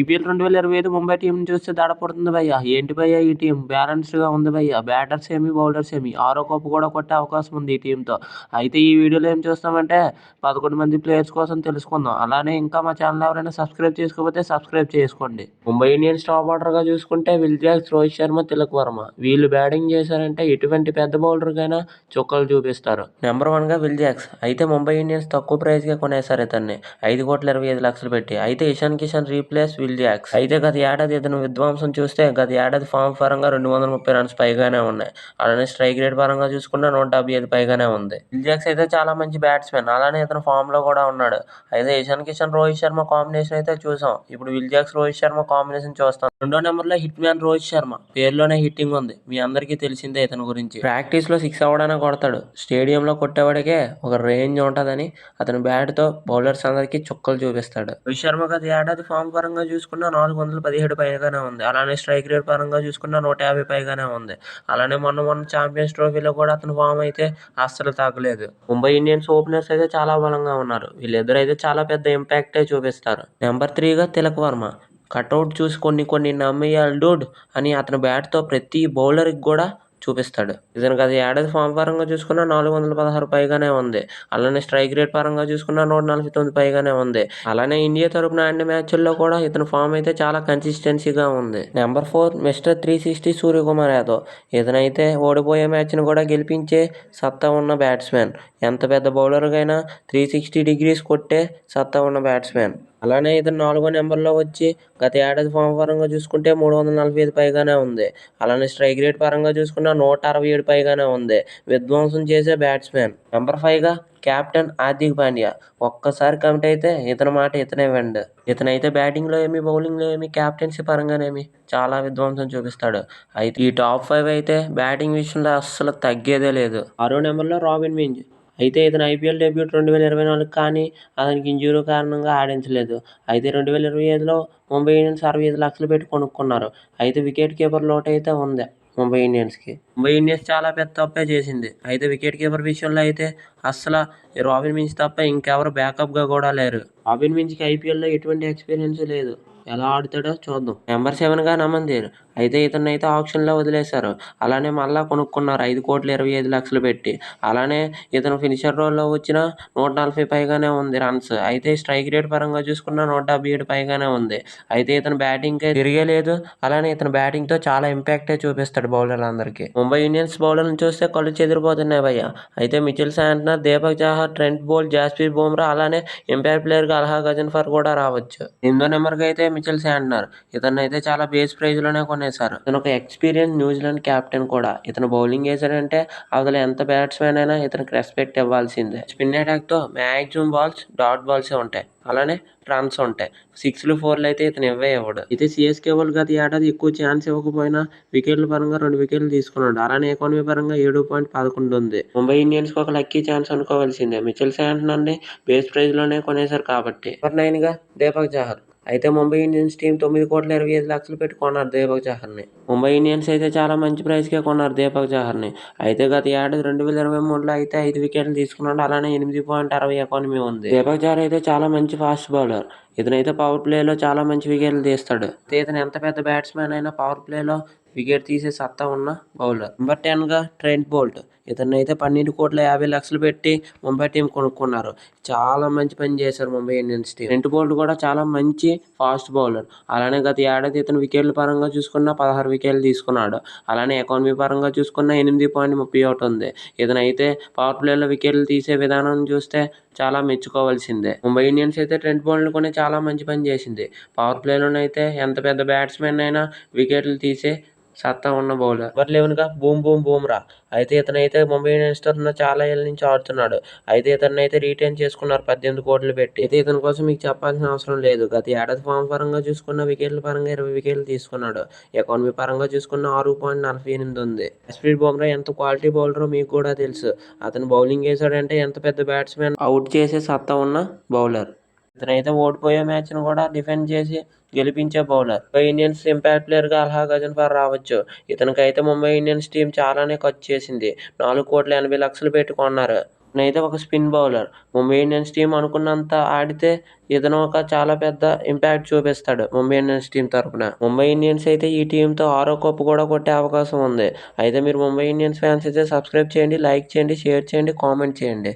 IPL రెండు వేల ఇరవై ఐదు ముంబై టీం చూస్తే దాడపడుతుంది భయ్యా. భయ్య ఏంటి భయ్య ఈ టీం? బ్యాలెన్స్డ్గా ఉంది భయ్య. బ్యాటర్స్ ఏమి బౌలర్స్ ఏమి ఆరో కప్పు కూడా కొట్టే అవకాశం ఉంది ఈ టీంతో. అయితే ఈ వీడియోలో ఏం చూస్తామంటే పదకొండు మంది ప్లేయర్స్ కోసం తెలుసుకుందాం. అలానే ఇంకా మా ఛానల్ ఎవరైనా సబ్స్క్రైబ్ చేసుకోకపోతే సబ్స్క్రైబ్ చేసుకోండి. ముంబై ఇండియన్స్ టాప్ ఆర్డర్గా చూసుకుంటే విల్ జాక్స్ రోహిత్ శర్మ తిలక్ వర్మ. వీళ్ళు బ్యాటింగ్ చేశారంటే ఎటువంటి పెద్ద బౌలర్కైనా చుక్కలు చూపిస్తారు. నెంబర్ వన్గా విల్ జాక్స్. అయితే ముంబై ఇండియన్స్ తక్కువ ప్రైస్గా కొనేశారు ఇతన్ని ఐదు కోట్ల ఇరవై ఐదు లక్షలు పెట్టి. అయితే Ishan Kishan replace Will Jacks అయితే గత ఏడాది ఇతను విధ్వంసం చూస్తే గత ఏడాది ఫామ్ పరంగా రెండు వందల ముప్పై రన్స్ పైగానే ఉన్నాయి. అలానే స్ట్రైక్ రేట్ పరంగా చూసుకున్న నూట డెబ్బై ఐదు పైగానే ఉంది. విల్ జాక్స్ అయితే చాలా మంచి బ్యాట్స్మెన్ అలానే ఇతను ఫామ్లో కూడా ఉన్నాడు. అయితే ఇషాన్ కిషన్ రోహిత్ శర్మ కాంబినేషన్ అయితే చూసాం. ఇప్పుడు Will Jacks Rohit Sharma combination చూస్తాం. రెండో నెంబర్లో హిట్ మ్యాన్ రోహిత్ శర్మ. పేరులోనే హిట్టింగ్ ఉంది. మీ అందరికీ తెలిసిందే ఇతని గురించి. ప్రాక్టీస్లో సిక్స్ అవ్వడానికి కొడతాడు. స్టేడియంలో కొట్టేవాడికే ఒక రేంజ్ ఉంటుందని అతని బ్యాట్తో బౌలర్స్ అందరికీ చుక్కలు చూపిస్తాడు. రోహిత్ శర్మ గత ఏడాది ఫామ్ పరంగా చూసుకున్న నాలుగు వందల పదిహేడు పైగానే ఉంది. అలానే స్ట్రైక్ రేట్ పరంగా చూసుకున్న నూట యాభై పైగానే ఉంది. అలానే మొన్న మొన్న ఛాంపియన్స్ ట్రోఫీలో కూడా అతను ఫామ్ అయితే అస్సలు తాగలేదు ముంబై ఇండియన్స్ ఓపెనర్స్ అయితే చాలా బలంగా ఉన్నారు. వీళ్ళిద్దరు అయితే చాలా పెద్ద ఇంపాక్టే చూపిస్తారు. నెంబర్ త్రీగా తిలక్ వర్మ. కట్అవుట్ చూసి కొన్ని కొన్ని నమ్మేయాలి డూడ్ అని అతని బ్యాట్తో ప్రతి బౌలర్కి కూడా చూపిస్తాడు. ఇతనికి అది ఏడాది ఫామ్ పరంగా చూసుకున్న నాలుగు వందల పదహారు పైగానే ఉంది. అలానే స్ట్రైక్ రేట్ పరంగా చూసుకున్న నూట నలభై తొమ్మిది పైగానే ఉంది. అలానే ఇండియా తరపున ఆడిన మ్యాచ్ల్లో కూడా ఇతని ఫామ్ అయితే చాలా కన్సిస్టెన్సీగా ఉంది. Number four mister three sixty Suryakumar Yadav. ఇతనైతే ఓడిపోయే మ్యాచ్ను కూడా గెలిపించే సత్తా ఉన్న బ్యాట్స్మెన్ ఎంత పెద్ద బౌలర్కైనా త్రీ సిక్స్టీ డిగ్రీస్ కొట్టే సత్తా ఉన్న బ్యాట్స్మెన్ అలానే ఇతను నాలుగో నెంబర్లో వచ్చి గత ఏడాది ఫామ్ పరంగా చూసుకుంటే మూడు వందల నలభై ఐదు పైగానే ఉంది. అలానే స్ట్రైక్ రేట్ పరంగా చూసుకున్న నూట అరవై ఏడు పైగానే ఉంది. విధ్వంసం చేసే బ్యాట్స్మెన్ నెంబర్ ఫైవ్గా కెప్టెన్ హార్దిక్ పాండ్యా. ఒక్కసారి కమిట్ అయితే ఇతని మాట ఇతనే వెండ్. ఇతనైతే బ్యాటింగ్లో ఏమి బౌలింగ్లో ఏమి క్యాప్టెన్సీ పరంగానేమి చాలా విధ్వంసం చూపిస్తాడు. అయితే ఈ టాప్ ఫైవ్ అయితే బ్యాటింగ్ విషయంలో అస్సలు తగ్గేదే లేదు. ఆరో నెంబర్లో రాబిన్ మింజ్. అయితే ఇతను ఐపీఎల్ డెబ్యూట్ రెండు వేల ఇరవై నాలుగు కానీ అతనికి ఇంజూరీ కారణంగా ఆడించలేదు. అయితే రెండు వేల ఇరవై ఐదులో ముంబై ఇండియన్స్ అరవై ఐదు లక్షలు పెట్టి కొనుక్కున్నారు. అయితే వికెట్ కీపర్ లోటు అయితే ఉంది ముంబై ఇండియన్స్కి. ముంబై ఇండియన్స్ చాలా పెద్ద తప్పే చేసింది. అయితే వికెట్ కీపర్ విషయంలో అయితే అస్సలు రాబిన్ మించి తప్ప ఇంకెవరు బ్యాకప్గా కూడా లేరు. రాబిన్ మించికి ఐపీఎల్లో ఎటువంటి ఎక్స్పీరియన్స్ లేదు. ఎలా ఆడుతాడో చూద్దాం. నెంబర్ సెవెన్గా నమందీర్ అయితే ఇతన్ని అయితే ఆప్షన్లో వదిలేశారు. అలానే మళ్ళా కొనుక్కున్నారు. ఐదు కోట్ల ఇరవై ఐదు లక్షలు పెట్టి. అలానే ఇతను ఫినిషర్ రోల్లో వచ్చిన నూట నలభై పైగానే ఉంది రన్స్ అయితే స్ట్రైక్ రేట్ పరంగా చూసుకున్న నూట డెబ్బై ఏడు పైగానే ఉంది. అయితే ఇతను బ్యాటింగ్ తిరిగే లేదు అలానే ఇతను బ్యాటింగ్తో చాలా ఇంపాక్టే చూపిస్తాడు బౌలర్లందరికీ ముంబై ఇండియన్స్ బౌలర్ని చూస్తే కళ్ళు చెదిరిపోతున్నాయి భయ్య. అయితే Mitchell Santner Deepak Chahar Trent Boult Jasprit Bumrah అలానే ఇంపాక్ట్ ప్లేయర్గా అల్హా గజన్ఫర్ కూడా రావచ్చు. ఎనిమిదో నెంబర్కి అయితే మిచిల్ అంటున్నారు. ఇతను అయితే చాలా బేస్ ప్రైజ్లోనే కొనేశారు. ఇతను ఒక ఎక్స్పీరియన్స్ న్యూజిలాండ్ కెప్టెన్ కూడా. ఇతను బౌలింగ్ వేసాడంటే అవతల ఎంత బ్యాట్స్మెన్ అయినా ఇతనికి రెస్పెక్ట్ ఇవ్వాల్సిందే. స్పిన్ అటాక్తో మ్యాక్సిమం బాల్స్ డాట్ బాల్సే ఉంటాయి. అలానే రన్స్ ఉంటాయి. సిక్స్లు ఫోర్లు అయితే ఇతను ఇవ్వే ఇవ్వడు. అయితే సిఎస్కే వాళ్ళు గత ఏడాది ఎక్కువ ఛాన్స్ ఇవ్వకపోయినా వికెట్ల పరంగా రెండు వికెట్లు తీసుకున్నాడు. అలానే ఎకానమీ పరంగా ఏడు పాయింట్ పదకొండు ఉంది. ముంబై ఇండియన్స్కి ఒక లక్కీ ఛాన్స్ అనుకోవాల్సిందే. మిచిల్ శాంట్నర్ని బేస్ ప్రైజ్లోనే కొనేశారు కాబట్టి. నెంబర్ నైన్గా దీపక్ జహర్. అయితే ముంబై ఇండియన్స్ టీం తొమ్మిది కోట్ల ఇరవై ఐదు లక్షలు పెట్టి కొన్నారు దీపక్ చహర్ని ముంబై ఇండియన్స్ అయితే చాలా మంచి ప్రైస్కే కొన్నారు దీపక్ చహర్ని అయితే గత ఏడాది రెండు వేల ఇరవై మూడులో అయితే ఐదు వికెట్లు తీసుకున్నాడు. అలానే ఎనిమిది పాయింట్ అరవై ఎకానమీ ఉంది. దీపక్ చహర్ అయితే చాలా మంచి ఫాస్ట్ బౌలర్. ఇతనైతే పవర్ ప్లేలో చాలా మంచి వికెట్లు తీస్తాడు. ఇతను ఎంత పెద్ద బ్యాట్స్మెన్ అయినా పవర్ ప్లేలో వికెట్ తీసే సత్తా ఉన్న బౌలర్. నెంబర్ టెన్గా ట్రెంట్ బోల్ట్. ఇతన్ని అయితే పన్నెండు కోట్ల యాభై లక్షలు పెట్టి ముంబై టీం కొనుక్కున్నారు. చాలా మంచి పని చేశారు Mumbai Indians team. Trent Boult కూడా చాలా మంచి ఫాస్ట్ బౌలర్. అలానే గత ఏడాది ఇతను వికెట్ల పరంగా చూసుకున్న పదహారు వికెట్లు తీసుకున్నాడు. అలానే ఎకానమీ పరంగా చూసుకున్న ఎనిమిది పాయింట్ ముప్పై ఒకటి ఉంది. ఇతనైతే పవర్ ప్లేలో వికెట్లు తీసే విధానం చూస్తే చాలా మెచ్చుకోవాల్సిందే. ముంబై ఇండియన్స్ అయితే ట్రెంట్ బోల్ట్ కొని చాలా మంచి పని చేసింది. పవర్ ప్లేలోనైతే ఎంత పెద్ద బ్యాట్స్మెన్ అయినా వికెట్లు తీసే సత్తా ఉన్న బౌలర్ నెంబర్ లెవెన్గా బూమ్ బూమ్ బూమ్రా అయితే ఇతనైతే ముంబై ఇండియన్స్ తరఫున చాలా ఏళ్ళ నుంచి ఆడుతున్నాడు. అయితే ఇతన్ని అయితే రీటైన్ చేసుకున్నారు పద్దెనిమిది కోట్లు పెట్టి. అయితే ఇతని కోసం మీకు చెప్పాల్సిన అవసరం లేదు. గత ఏడాది ఫామ్ పరంగా చూసుకున్న వికెట్ల పరంగా ఇరవై వికెట్లు తీసుకున్నాడు. ఎకానమీ పరంగా చూసుకున్న ఆరు పాయింట్ నలభై ఎనిమిది ఉంది. జస్ప్రీత్ బుమ్రా ఎంత క్వాలిటీ బౌలరో మీకు కూడా తెలుసు. అతను బౌలింగ్ వేసాడంటే ఎంత పెద్ద బ్యాట్స్మెన్ అవుట్ చేసే సత్తా ఉన్న బౌలర్ ఇతనైతే ఓడిపోయే మ్యాచ్ను కూడా డిఫెండ్ చేసి గెలిపించే బౌలర్. ముంబై ఇండియన్స్ ఇంపాక్ట్ ప్లేయర్గా అల్హా గజన్ఫర్ రావచ్చు. ఇతనికైతే ముంబై ఇండియన్స్ టీం చాలానే ఖర్చు చేసింది. నాలుగు కోట్ల ఎనభై లక్షలు పెట్టుకున్నారు ఇతనైతే అయితే ఒక spin bowler. Mumbai Indians team అనుకున్నంత ఆడితే ఇతను ఒక చాలా పెద్ద ఇంపాక్ట్ చూపిస్తాడు ముంబై ఇండియన్స్ టీం తరపున. ముంబై ఇండియన్స్ అయితే ఈ టీంతో ఆరో కప్పు కూడా కొట్టే అవకాశం ఉంది. అయితే మీరు ముంబై ఇండియన్స్ ఫ్యాన్స్ అయితే సబ్స్క్రైబ్ చేయండి లైక్ చేయండి షేర్ చేయండి కామెంట్ చేయండి.